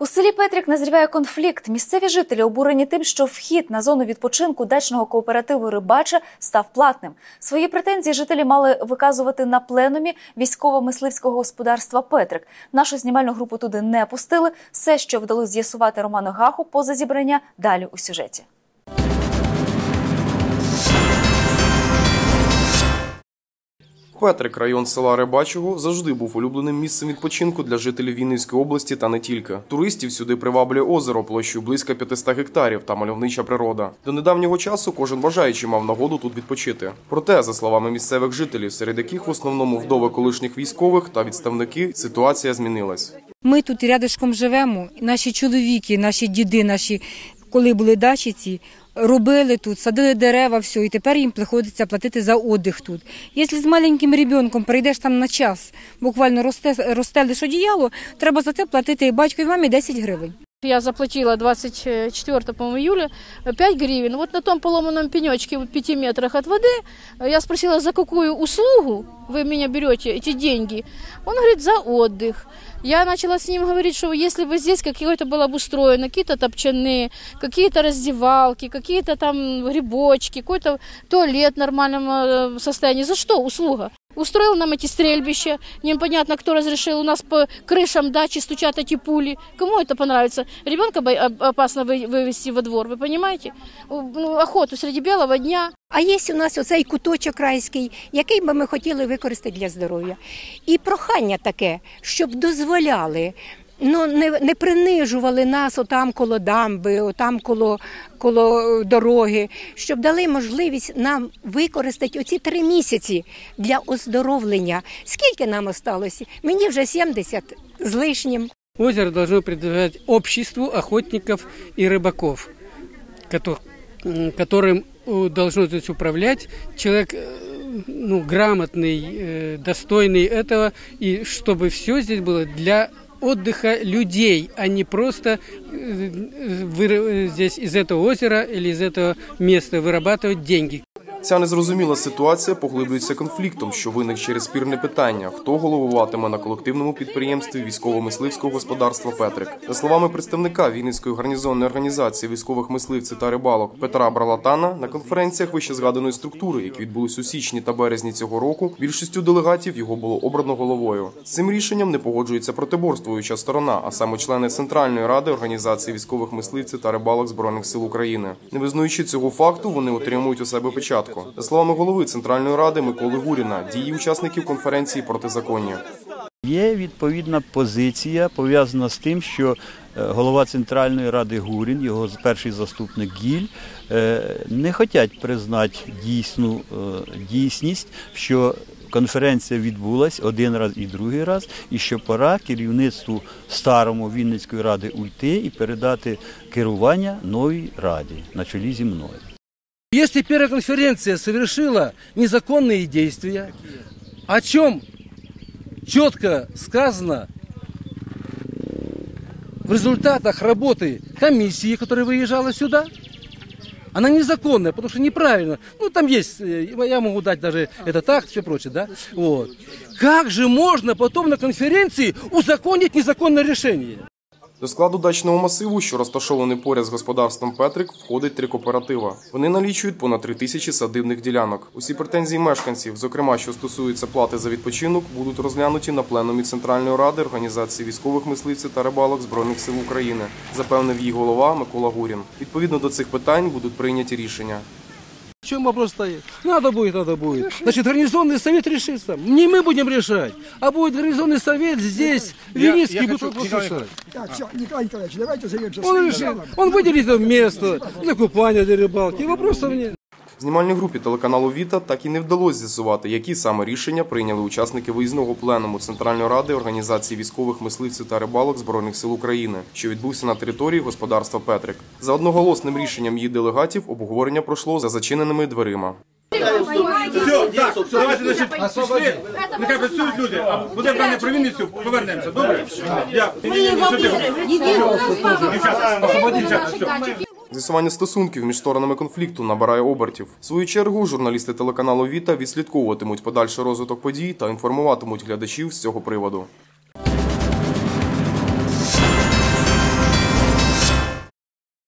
У селі Петрік назріває конфлікт. Місцеві жителі обурені тим, що вхід на зону відпочинку дачного кооперативу Рибача став платним. Свої претензії жителі мали виказувати на пленумі військово-мисливського господарства Петрик. Нашу знімальну групу туди не пустили. Все, що вдалося з'ясувати Роману Гаху поза зібрання, далі у сюжеті. Петрик, район села Рибачого, завжди був улюбленим місцем відпочинку для жителів Вінницької області та не тільки. Туристів сюди приваблює озеро площею близько 500 гектарів та мальовнича природа. До недавнього часу кожен бажаючий мав нагоду тут відпочити. Проте, за словами місцевих жителів, серед яких в основному вдови колишніх військових та відставники, ситуація змінилась. Ми тут рядышком живемо. Наші чоловіки, наші діди, наші, коли були дачі робили тут, садили дерева, все, і тепер їм приходиться платити за отдих тут. Якщо з маленьким ребенком прийдеш там на час, буквально росте, ростелиш одіяло, треба за це платити і батьку і мамі 10 гривень. Я заплатила 24 по июля 5 гривен. Вот на том поломанном пенечке в 5 метрах от воды я спросила, за какую услугу вы меня берете эти деньги. Он говорит, за отдых. Я начала с ним говорить, что если бы здесь какое-то было обустроено, какие-то топчаны, какие-то раздевалки, какие-то там грибочки, какой-то туалет в нормальном э, состоянии, за что услуга? Устроил нам эти стрельбища, непонятно, кто разрешил, у нас по крышам дачи стучат эти пули. Кому это понравится? Ребенка опасно вывести во двор, вы понимаете? Ну, охоту среди белого дня. А є у нас оцей куточок райський, який би ми хотіли використати для здоров'я. І прохання таке, щоб дозволяли. Ну, не не принижували нас отам коло дамби, отам коло коло дороги, щоб дали можливість нам використати оці три місяці для оздоровлення. Скільки нам осталося? Мені вже 70 з лишнім. Озеро должно принадлежать обществу охотников и рыбаков, которым должно здесь управлять человек ну, грамотный, э, достойный этого, и чтобы все здесь было для отдыха людей, а не просто э, здесь из этого озера или из этого места вырабатывать деньги. Ця незрозуміла ситуація поглиблюється конфліктом, що виник через спірне питання: хто головуватиме на колективному підприємстві військово-мисливського господарства Петрик. За словами представника Вінницької гарнізонної організації військових мисливців та рибалок Петра Бралатана, на конференціях вище згаданої структури, які відбулись у січні та березні цього року, більшістю делегатів його було обрано головою. З цим рішенням не погоджується протиборствуюча сторона, а саме члени центральної ради організації військових мисливців та рибалок збройних сил України. Не визнаючи цього факту, вони отримують у себе печатку початку. За словами голови Центральної ради Миколи Гуріна, дії учасників конференції протизаконні. Є відповідна позиція пов'язана з тим, що е, голова Центральної ради Гурін, його перший заступник Гіль, е, не хочуть признати дійсну е, дійсність, що конференція відбулась один раз і другий раз, і що пора керівництву старому Вінницької ради уйти і передати керування новій раді на чолі зі мною. Если первая конференция совершила незаконные действия, о чем четко сказано в результатах работы комиссии, которая выезжала сюда, она незаконная, потому что неправильно. Ну, там есть, э, я могу дать даже это так, все прочее, да? Вот. Как же можно потом на конференции узаконить незаконное решение? До складу дачного масиву, що розташований поряд з господарством Петрик, входить три кооператива. Вони налічують понад три тисячі садибних ділянок. Усі претензії мешканців, зокрема, що стосуються плати за відпочинок, будуть розглянуті на пленумі Центральної ради організації військових мисливців та рибалок збройних сил України, запевнив її голова Микола Гурін. Відповідно до цих питань будуть прийняті рішення. В чем вопрос стоит? Надо будет, надо будет. Значит, гарнизонный совет решит сам. Не мы будем решать, а будет гарнизонный совет здесь, Винницкий, будет вопрос решать. Так, все, Николай Николаевич, давайте займемся Он решит, он выделит там место для купания, для рыбалки, вопросов нет. Знімальній групі телеканалу Віта так і не вдалося з'ясувати, які саме рішення прийняли учасники виїзного пленуму Центральної ради організації військових мисливців та рибалок збройних сил України, що відбувся на території господарства Петрик. За одноголосним рішенням її делегатів обговорення пройшло за зачиненими дверима. Все, так, давайте значить, пішли, нехай працюють люди, а буде брання про Вінницю, повернемося, добре? Дякую. Освободіть, дівчата, все. З'ясування стосунків між сторонами конфлікту набирає обертів. В свою чергу журналісти телеканалу Віта відслідковуватимуть подальший розвиток подій та інформуватимуть глядачів з цього приводу.